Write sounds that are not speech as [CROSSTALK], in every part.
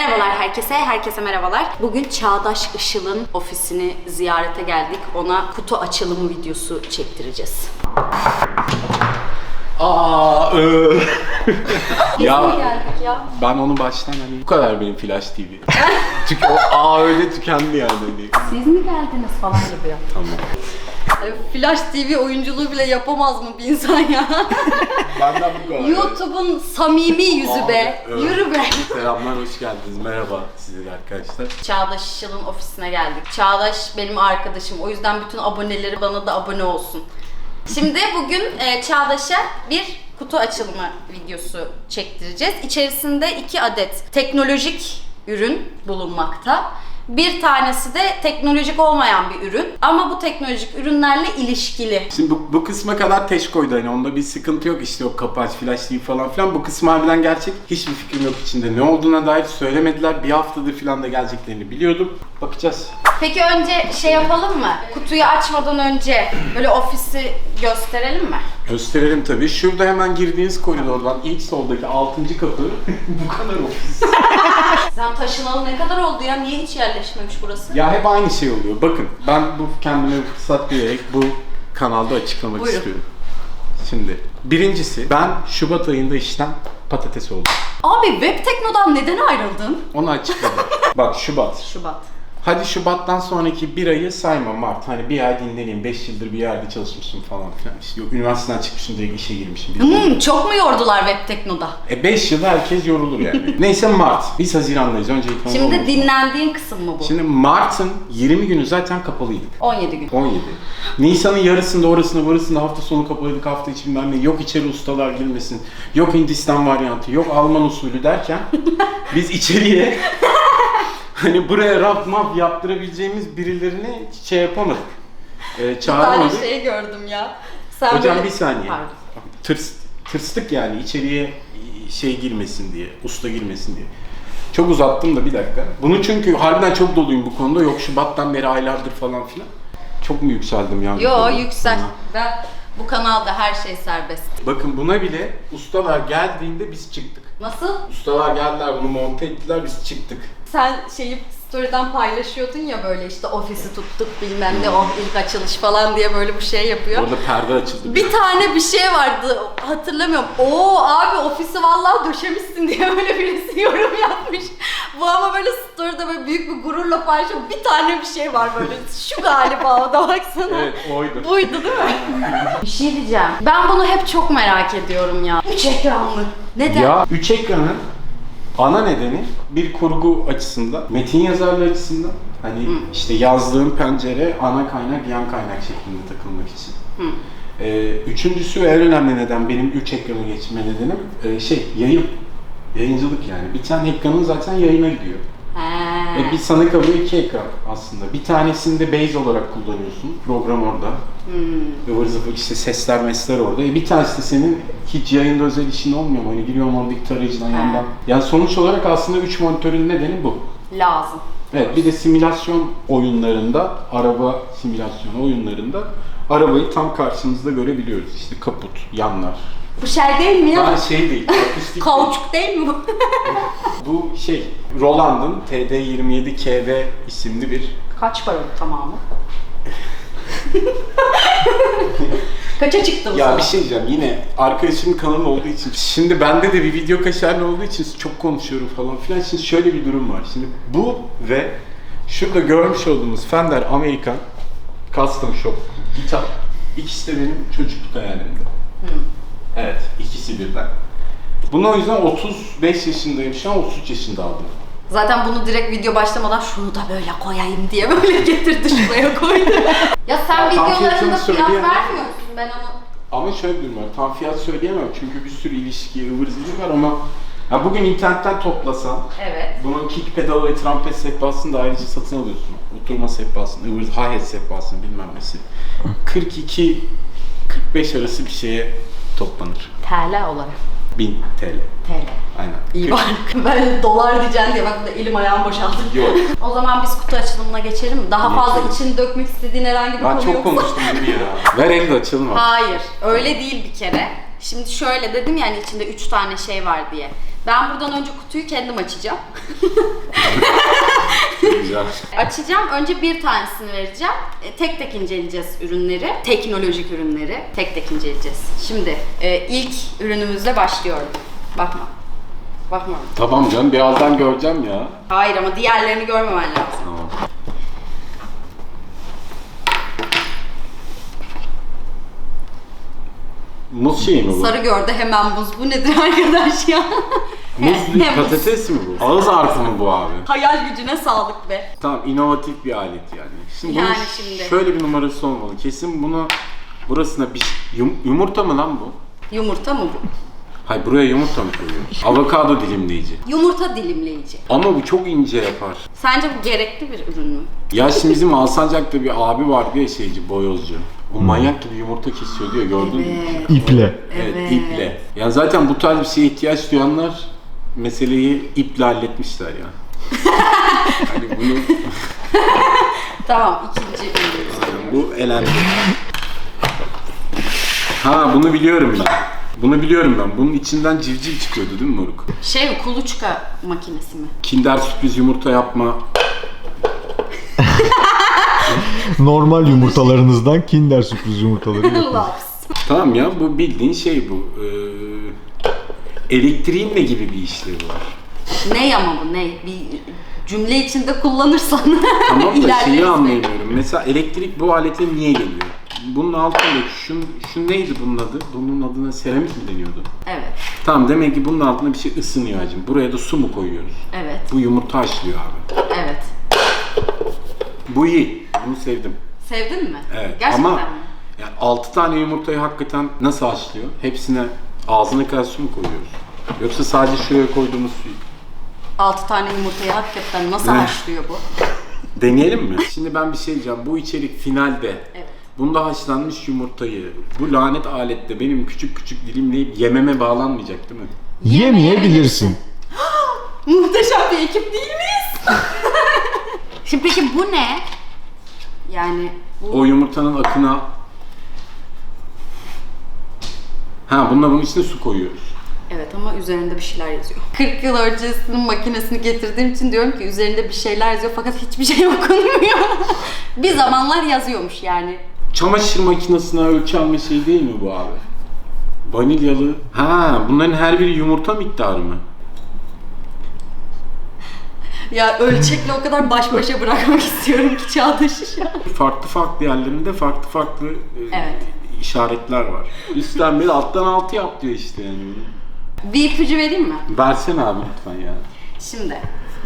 Merhabalar herkese, herkese merhabalar. Bugün Çağdaş Işıl'ın ofisini ziyarete geldik. Ona kutu açılımı videosu çektireceğiz. Aa, mi ya geldik ya? ben onu baştan hani bu kadar benim Flash TV. [LAUGHS] Çünkü o aa öyle tükendi yani. Hani. Siz mi geldiniz falan gibi ya. Tamam. Flash TV oyunculuğu bile yapamaz mı bir insan ya? [LAUGHS] Benden bu kadar. YouTube'un samimi yüzü Abi, be. evet. Selamlar, hoş geldiniz. Merhaba size arkadaşlar. Çağdaş Işıl'ın ofisine geldik. Çağdaş benim arkadaşım. O yüzden bütün aboneleri bana da abone olsun. Şimdi bugün e, Çağdaş'a bir kutu açılımı videosu çektireceğiz. İçerisinde iki adet teknolojik ürün bulunmakta. Bir tanesi de teknolojik olmayan bir ürün ama bu teknolojik ürünlerle ilişkili. Şimdi bu, bu kısma kadar teş koydu hani onda bir sıkıntı yok işte o kapaç, Flash TV falan filan. Bu kısmı harbiden gerçek. Hiçbir fikrim yok içinde. Ne olduğuna dair söylemediler. Bir haftadır filan da geleceklerini biliyordum. Bakacağız. Peki önce şey yapalım mı? Kutuyu açmadan önce böyle ofisi gösterelim mi? Gösterelim tabii. Şurada hemen girdiğiniz koridordan ilk soldaki 6. kapı [LAUGHS] bu kadar ofis. [LAUGHS] Sen taşınalı ne kadar oldu ya? Niye hiç yerleşmemiş burası? ya hep aynı şey oluyor. Bakın ben bu kendime bir fırsat diyerek bu kanalda açıklamak Buyurun. istiyorum. Şimdi birincisi ben Şubat ayında işten patates oldum. Abi Web Tekno'dan neden ayrıldın? Onu açıkladım. [LAUGHS] Bak Şubat. Şubat. Hadi Şubat'tan sonraki bir ayı sayma Mart. Hani bir ay dinleneyim, 5 yıldır bir yerde çalışmışım falan filan. İşte yok, üniversiteden çıkmışım diye işe girmişim. Hmm, çok mu yordular Web Tekno'da? E 5 yıl herkes yorulur yani. [LAUGHS] Neyse Mart. Biz Haziran'dayız. Öncelikle onu Şimdi unutma. dinlendiğin kısım mı bu? Şimdi Mart'ın 20 günü zaten kapalıydık. 17 gün. 17. Nisan'ın yarısında orasında burasında hafta sonu kapalıydık hafta içi bilmem ne. Yok içeri ustalar girmesin. Yok Hindistan varyantı. Yok Alman usulü derken [LAUGHS] biz içeriye hani buraya raf maf yaptırabileceğimiz birilerini şey yapamadık. Ee, Bir tane çağıramadık. şey gördüm ya. Sen Hocam böyle- bir saniye. Pardon. Tırs, tırstık yani içeriye şey girmesin diye, usta girmesin diye. Çok uzattım da bir dakika. Bunu çünkü harbiden çok doluyum bu konuda. Yok Şubat'tan beri aylardır falan filan. Çok mu yükseldim yani? Yo yüksel. Ben bu kanalda her şey serbest. Bakın buna bile ustalar geldiğinde biz çıktık. Nasıl? Ustalar geldiler bunu monte ettiler biz çıktık. Sen şeyi story'den paylaşıyordun ya böyle işte ofisi tuttuk bilmem ne oh ilk açılış falan diye böyle bir şey yapıyor. Orada perde açıldı. Bir tane bir şey vardı hatırlamıyorum. Oo abi ofisi vallahi döşemişsin diye böyle birisi yorum yapmış. Bu ama böyle story'de böyle büyük bir gururla paylaşıyor. Bir tane bir şey var böyle. Şu galiba o da baksana. Evet oydu. Buydu değil mi? [LAUGHS] bir şey diyeceğim. Ben bunu hep çok merak ediyorum ya. Üç ekranlı. Neden? Ya üç ekranın ana nedeni bir kurgu açısından, metin yazarlığı açısından hani işte yazdığım pencere ana kaynak yan kaynak şeklinde takılmak için. Ee, üçüncüsü ve en önemli neden benim üç ekranı geçme nedenim e, şey yayın. Yayıncılık yani. Bir tane ekranın zaten yayına gidiyor. E bir sana kalıyor iki ekran aslında. Bir tanesini de base olarak kullanıyorsun. Program orada. Hmm. Ivır zıvır işte sesler mesler orada. E bir tanesi de senin hiç yayında özel işin olmuyor mu? Hani giriyorum oradaki tarayıcıdan yandan. Yani sonuç olarak aslında 3 monitörün nedeni bu. Lazım. Evet bir de simülasyon oyunlarında, araba simülasyon oyunlarında arabayı tam karşımızda görebiliyoruz. İşte kaput, yanlar. Bu şey değil mi ya? Daha şey değil, akustik. [LAUGHS] Kauçuk değil mi bu? [LAUGHS] Bu şey, Roland'ın TD27 KV isimli bir Kaç para bu tamamı? [LAUGHS] Kaça çıktı bu Ya sana? bir şey diyeceğim yine arkadaşımın kanalı olduğu için şimdi bende de bir video kaşarlı olduğu için çok konuşuyorum falan filan. Şimdi şöyle bir durum var. Şimdi bu ve şurada görmüş olduğumuz Fender American Custom Shop gitar ikisi de benim çocukluk hayalimdi. Evet ikisi birden. Bunu o yüzden 35 yaşındayım şu an 33 yaşında aldım. Zaten bunu direkt video başlamadan şunu da böyle koyayım diye böyle [LAUGHS] getirdi şuraya koydu. ya sen Ya tam videolarında fiyatını fiyat söyleyemem. vermiyor musun? Ben onu... Ama şöyle bir durum var. Tam fiyat söyleyemem çünkü bir sürü ilişki, ıvır zıvır var ama ya bugün internetten toplasan Evet. Bunun kick pedalı ve trampet sehpasını da ayrıca satın alıyorsun. Oturma sehpasını, ıvır hi-hat sehpasını bilmem nesi. 42 45 arası bir şeye toplanır. TL olarak. 1000 TL. TL. Aynen. İyi bak. [LAUGHS] Ben dolar diyeceğim diye bak burada elim ayağım boşaldı. Yok. O zaman biz kutu açılımına geçelim mi? Daha fazla Geçelim. içini dökmek istediğin herhangi bir Ben konu çok yoksa. konuştum gibi ya. [LAUGHS] Ver açalım abi. Hayır, öyle değil bir kere. Şimdi şöyle dedim yani içinde üç tane şey var diye. Ben buradan önce kutuyu kendim açacağım. [LAUGHS] Güzel. Açacağım. Önce bir tanesini vereceğim. E, tek tek inceleyeceğiz ürünleri. Teknolojik ürünleri. Tek tek inceleyeceğiz. Şimdi e, ilk ürünümüzle başlıyorum. Bakma. Bakma. Tamam canım birazdan göreceğim ya. Hayır ama diğerlerini görmemen lazım. Tamam. Muz şeyi mi bu? Sarı gördü hemen buz. Bu nedir arkadaş ya? Muz patates mi bu? Ağız harfı mı bu abi? Hayal gücüne sağlık be. Tamam inovatif bir alet yani. Şimdi bunun Yani şimdi. şöyle bir numarası olmalı. Kesin bunu burasına bir yum- yumurta mı lan bu? Yumurta mı bu? Hayır buraya yumurta mı koyuyoruz? Avokado dilimleyici. Yumurta dilimleyici. Ama bu çok ince yapar. Sence bu gerekli bir ürün mü? Ya şimdi bizim Alsancak'ta bir abi vardı ya şeyci, boyozcu. O manyak gibi yumurta kesiyordu ya gördün mü? İple. Evet, Evet. iple. Yani zaten bu tarz bir şeye ihtiyaç duyanlar meseleyi iple halletmişler ya. [LAUGHS] hani bunu Tamam ikinci ürünümüz. bu elendi. Ha bunu biliyorum ben. Bunu biliyorum ben. Bunun içinden civciv çıkıyordu değil mi moruk? Şey kuluçka makinesi mi? Kinder sürpriz yumurta yapma. [LAUGHS] Normal yumurtalarınızdan Kinder sürpriz yumurtaları [LAUGHS] yapın. Laps. Tamam ya bu bildiğin şey bu. Ee, elektriğin ne gibi bir işlevi var? Ne ama bu ne? Bir cümle içinde kullanırsan Tamam [LAUGHS] da ilerleriz şeyi belki. anlayamıyorum. Mesela elektrik bu alete niye geliyor? Bunun altında şu, şu neydi bunun adı? Bunun adına seramik mi deniyordu? Evet, Tamam demek ki bunun altında bir şey ısınıyor hacım. Buraya da su mu koyuyoruz? evet, Bu yumurta haşlıyor abi. evet. Bu iyi. Bunu sevdim. Sevdin mi? Evet. Gerçekten Ama mi? yani 6 tane yumurtayı hakikaten nasıl haşlıyor? Hepsine ağzına kadar su mu koyuyoruz? Yoksa sadece şuraya koyduğumuz suyu. 6 tane yumurtayı hakikaten nasıl Ne? haşlıyor bu? Deneyelim mi? Şimdi ben bir şey diyeceğim. Bu içerik finalde. Bunda haşlanmış yumurtayı bu lanet alette benim küçük küçük dilimleyip yememe bağlanmayacak değil mi? Yemeyebilirsin. [GASPS] Muhteşem bir ekip değil miyiz? [LAUGHS] Şimdi peki bu ne? Yani bu O yumurtanın akına Ha bununla bunun içine su koyuyoruz. Evet ama üzerinde bir şeyler yazıyor. [LAUGHS] 40 yıl öncesinin makinesini getirdiğim için diyorum ki üzerinde bir şeyler yazıyor fakat hiçbir şey [LAUGHS] okunmuyor. bir zamanlar yazıyormuş yani. Çamaşır makinesine ölçü alma şey değil mi bu abi? Vanilyalı. Ha bunların her biri yumurta miktarı mı? [LAUGHS] Ya ölçekle o kadar baş başa bırakmak istiyorum ki Çağdaş'ı şu an. Farklı farklı yerlerinde farklı farklı e, Evet. işaretler var. Üstten bir alttan altı yap diyor işte yani. Bir ipucu vereyim mi? Versene abi lütfen ya. Şimdi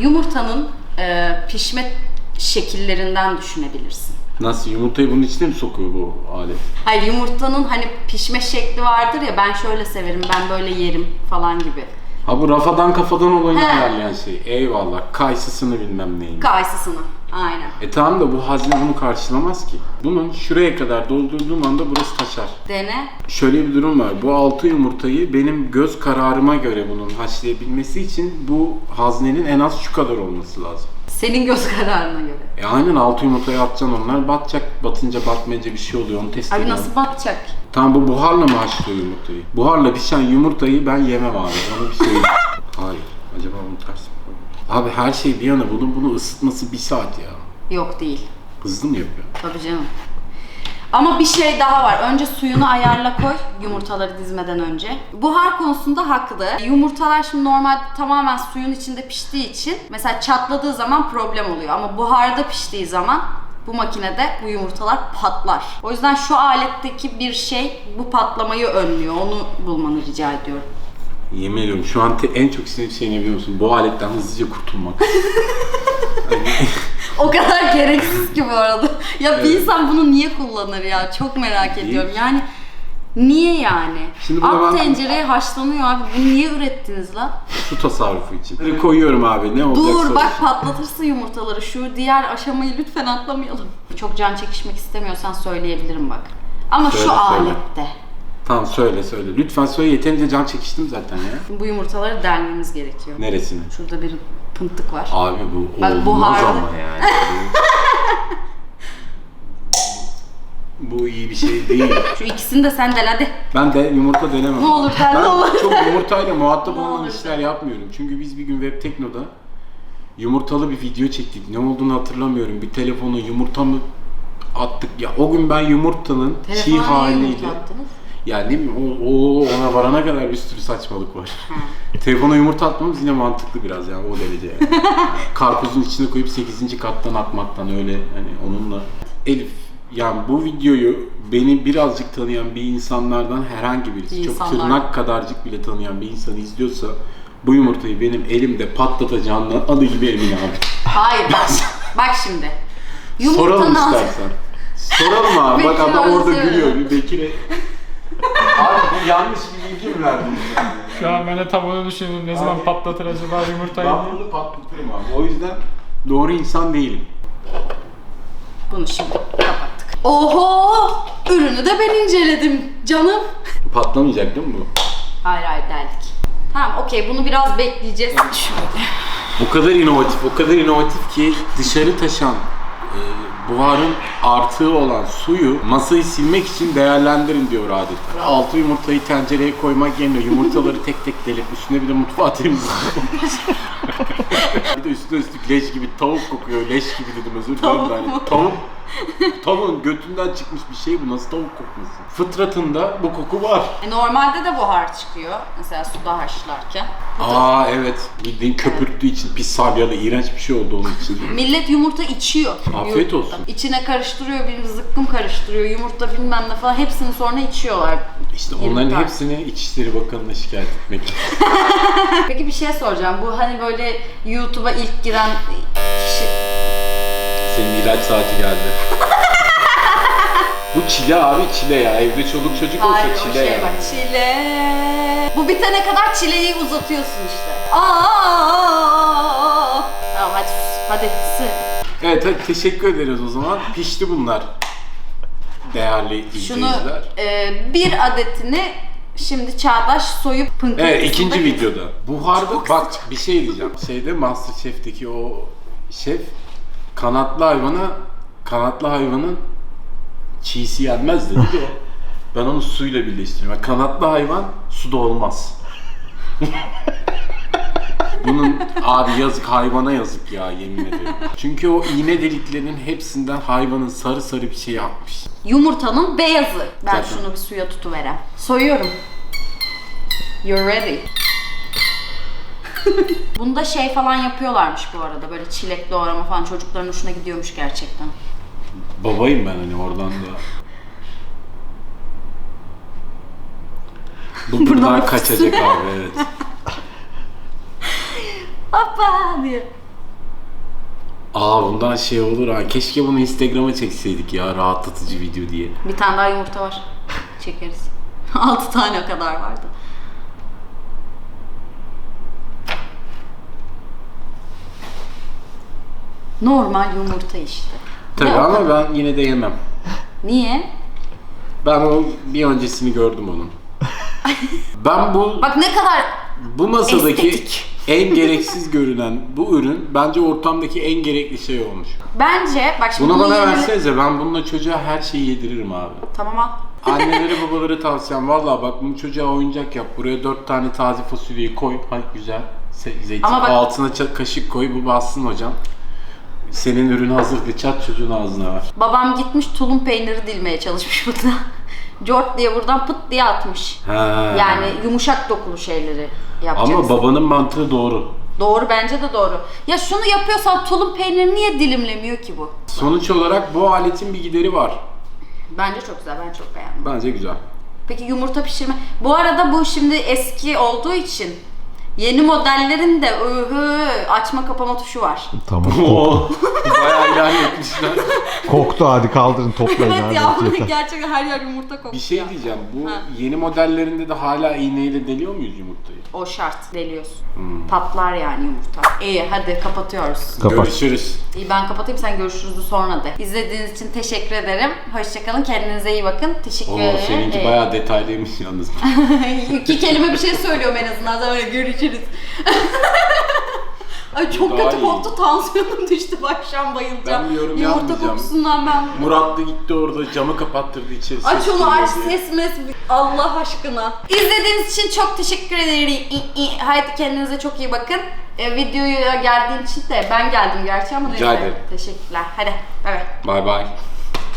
yumurtanın e, pişme şekillerinden düşünebilirsin. Nasıl yumurtayı bunun içine mi sokuyor bu alet? Hayır yumurtanın hani pişme şekli vardır ya ben şöyle severim, ben böyle yerim falan gibi. Ha bu rafadan kafadan olayını He. ayarlayan şey. Eyvallah. Kaysısını bilmem neyin. Kaysısını. Aynen. E tamam da bu hazne bunu karşılamaz ki. Bunun şuraya kadar doldurduğum anda burası taşar. Dene. Şöyle bir durum var. Bu altı yumurtayı benim göz kararıma göre bunun haşlayabilmesi için bu haznenin en az şu kadar olması lazım. Senin göz [LAUGHS] kararına göre. E aynen altı yumurtayı atacaksın onlar batacak. Batınca batmayınca bir şey oluyor onu test Abi ediyorum. nasıl batacak? Tamam bu buharla mı haşlıyor yumurtayı? Buharla pişen yumurtayı ben yemem abi. Onu bir söyleyeyim. [LAUGHS] Hayır. Acaba bunu ters mi koydum? Abi her şey bir yana bunun bunu ısıtması bir saat ya. Yok değil. Hızlı mı yapıyor? Tabii canım. Ama bir şey daha var. Önce suyunu ayarla koy yumurtaları dizmeden önce. Buhar konusunda haklı. Yumurtalar şimdi normal tamamen suyun içinde piştiği için mesela çatladığı zaman problem oluyor. Ama buharda piştiği zaman bu makinede bu yumurtalar patlar. O yüzden şu aletteki bir şey bu patlamayı önlüyor. Onu bulmanı rica ediyorum. Yemin ediyorum şu an te- en çok istediğim şey ne biliyor musun? Bu aletten hızlıca kurtulmak. [LAUGHS] O kadar [LAUGHS] gereksiz ki bu arada. Ya bir Evet. insan bunu niye kullanır ya? Çok merak Değil. ediyorum. Yani niye yani? Şimdi buna Alt ben- tencereye haşlanıyor abi. Bunu niye ürettiniz lan? Su tasarrufu için. Bunları koyuyorum abi ne olacak Dur bak patlatırsın yumurtaları. Şu diğer aşamayı lütfen atlamayalım. Çok can çekişmek istemiyorsan söyleyebilirim bak. Ama Söyle, şu söyle. alette. Tamam söyle söyle. Lütfen söyle yeterince can çekiştim zaten ya. Bu yumurtaları delmemiz gerekiyor. Neresine? Şurada bir pıntık var. Abi bu Bak, olmaz buharlı. ama yani. bu iyi bir şey değil. [LAUGHS] Şu ikisini de sen del hadi. Ben de yumurta denemem. Ne olur del, ben ne olur. çok yumurtayla muhatap [LAUGHS] Ne olan olur işler yapmıyorum. Çünkü biz bir gün Web Tekno'da yumurtalı bir video çektik. Ne olduğunu hatırlamıyorum. Bir telefona yumurta mı attık ya. O gün ben yumurtanın çiğ Telefona niye haliyle yumurta attınız? Yani ne bileyim o, o- ona varana kadar bir sürü saçmalık var. [LAUGHS] Telefona yumurta atmamız yine mantıklı biraz yani o derece yani. [LAUGHS] Karpuzun içine koyup 8. kattan atmaktan öyle hani onunla. Elif yani bu videoyu beni birazcık tanıyan bir insanlardan herhangi birisi, çok İnsanlar. tırnak kadarcık bile tanıyan bir insan izliyorsa bu yumurtayı benim elimde patlatacağından adı gibi emin abi. Hayır bak. [LAUGHS] bak şimdi. Soralım Yumurtanın altı- istersen. Soralım abi. Bak adam orada gülüyor. Bir Bekir'e... Abi bu yanlış bir bilgi mi verdin? Şu an ben de tam onu düşündüm. Ne zaman Abi- patlatır acaba yumurtayı? Ben bunu patlatırım abi. O yüzden doğru insan değilim. Bunu şimdi kapattık. Oho! Ürünü de ben inceledim canım. Patlamayacak değil mi bu? Hayır hayır deldik. Tamam okey bunu biraz bekleyeceğiz. Şöyle. O kadar inovatif, o kadar inovatif ki dışarı taşan e, buharın artığı olan suyu masayı silmek için değerlendirin diyor adeta. Altı yumurtayı tencereye koymak yerine yumurtaları tek tek delip üstüne bir de mutfağı temizlemek. [LAUGHS] bir de üstüne üstlük leş gibi tavuk kokuyor. Leş gibi dedim özür dilerim. Tavuk Yani mu? Tavuk. [LAUGHS] Tavuğun götünden çıkmış bir şey bu. Nasıl tavuk kokması? Fıtratında bu koku var. E, normalde de buhar çıkıyor. Mesela suda haşlarken. Aa evet. Bildiğin köpürttüğü için pis salyalı iğrenç bir şey oldu onun için. [LAUGHS] Millet yumurta içiyor. Afiyet Yumurta. olsun. İçine karıştırıyor, bir zıkkım karıştırıyor, yumurta bilmem ne falan hepsini sonra içiyorlar. İşte onların tane. hepsini İçişleri Bakanı'na şikayet etmek. [LAUGHS] Peki bir şey soracağım. Bu hani böyle YouTube'a ilk giren kişi... Senin ilaç saati geldi. Bu çile abi çile ya. Evde çoluk çocuk olsa Hayır o çile şey ya. bak çile. Bu bitene kadar çileyi uzatıyorsun işte. Aa! Tamam hadi sus. Hadi sı. Evet hadi teşekkür ederiz o zaman. Pişti bunlar. Değerli Şunu izleyiciler. e, bir adetini şimdi Çağdaş soyup pınkırtısında... Evet ikinci videoda. Buharda bak bir şey diyeceğim. Şeyde Masterchef'teki o şef kanatlı hayvana kanatlı hayvanın çiğsi yenmez dedi de ben onu suyla birleştiriyorum. Yani kanatlı hayvan suda olmaz. [LAUGHS] Bunun abi yazık hayvana yazık ya yemin ederim. Çünkü o iğne deliklerinin hepsinden hayvanın sarı sarı bir şey yapmış. Yumurtanın beyazı. Ben Zaten. şunu bir suya tutuverem. Soyuyorum. You're ready. [LAUGHS] Bunda şey falan yapıyorlarmış bu arada. Böyle çilek doğrama falan çocukların hoşuna gidiyormuş gerçekten. Babayım ben hani oradan da. Bu buradan kaçacak abi evet. [LAUGHS] Hoppa diye. Aa bundan şey olur ha. Keşke bunu Instagram'a çekseydik ya rahatlatıcı video diye. Bir tane daha yumurta var. Çekeriz. [LAUGHS] 6 tane kadar vardı. Normal yumurta işte. Tabii Ne o ama kadar? ben yine de yemem. Niye? Ben o bir öncesini gördüm onun. [LAUGHS] ben bu Bak ne kadar bu masadaki estetik. en [LAUGHS] gereksiz görünen bu ürün bence ortamdaki en gerekli şey olmuş. bence bak şimdi Bunu bana yemeli- versenize ben bununla çocuğa her şeyi yediririm abi. Tamam al. Annelere [LAUGHS] babalara tavsiyem valla bak bunu çocuğa oyuncak yap. Buraya dört tane taze fasulyeyi koy. Hay güzel. Se- zeytin. Ama bak- Altına ça- kaşık koy bu bassın hocam. Senin ürün hazır de çat çocuğun ağzına ver. Babam gitmiş tulum peyniri dilmeye çalışmış [LAUGHS] burada. Cort diye buradan pıt diye atmış. Ha. Yani yumuşak dokulu şeyleri yapacaksın. Ama babanın mantığı doğru. Doğru bence de doğru. Ya şunu yapıyorsan tulum peynirini niye dilimlemiyor ki bu? Sonuç olarak bu aletin bir gideri var. Bence çok güzel. Ben çok beğendim. Bence güzel. Peki yumurta pişirme. Bu arada bu şimdi eski olduğu için yeni modellerin de öhö, açma kapama tuşu var. Tamam. Oo, bayağı ilan etmişler. [LAUGHS] koktu hadi kaldırın toplayın evet ya yeter. [LAUGHS] gerçekten her yer yumurta kokuyor. Bir şey diyeceğim. Bu Ha. yeni modellerinde de hala iğneyle deliyor muyuz yumurtayı? O şart deliyorsun. Hmm. Patlar yani yumurta. İyi hadi kapatıyoruz. Kapat. Görüşürüz. İyi ben kapatayım sen görüşürüz sonra de. İzlediğiniz için teşekkür ederim. Hoşçakalın. Kendinize iyi bakın. Teşekkür Oo, ederim. seninki Ee, bayağı detaylıymış yalnız. [LAUGHS] İki kelime bir şey söylüyorum en azından. Sonra görüşürüz. Ay çok Daha kötü iyi. koktu. Tansiyonum düştü. Bak şu an bayılacağım. Ben bir yorum Yumurta yapmayacağım. kokusundan ben Murat da gitti orada camı kapattırdı içeri. Aç ses onu aç geliyor diye. ses mes Allah aşkına. İzlediğiniz için çok teşekkür ederim. Haydi kendinize çok iyi bakın. E, videoya geldiğin için de ben geldim gerçi ama Rica neyse. ederim. Teşekkürler. Hadi bay bay. Bay bay.